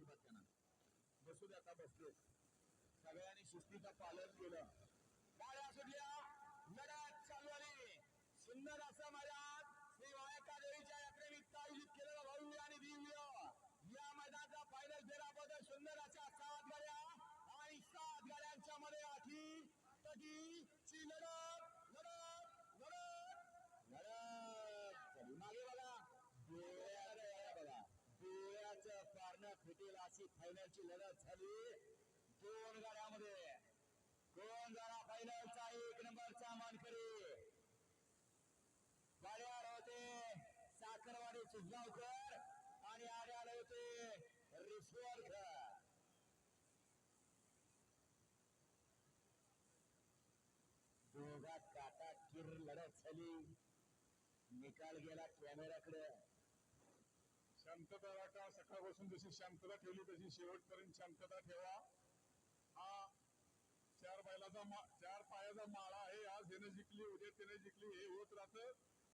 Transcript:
अजिबात त्यांना बसू दे आता बसले सगळ्यांनी शिस्तीचं पालन केलं. अशी फायनलची लढत झाली. दोन गाड्यामध्ये. कोण गाडा फायनलचा एक नंबरचा मानकरी. गाड्यावर होते साखरवाडी सुजगावकर आणि आड्याला होते रिसवरकर दोघात काटा किर लढत झाली. निकाल गेला कॅमेराकडे शांतता राखा. सकाळपासून जशी शांतता ठेवली तशी शेवटपर्यंत शांतता ठेवा. हा चार बैलाचा मा चार पायाचा माळा आहे. आज याने जिंकली उद्या त्याने जिंकली.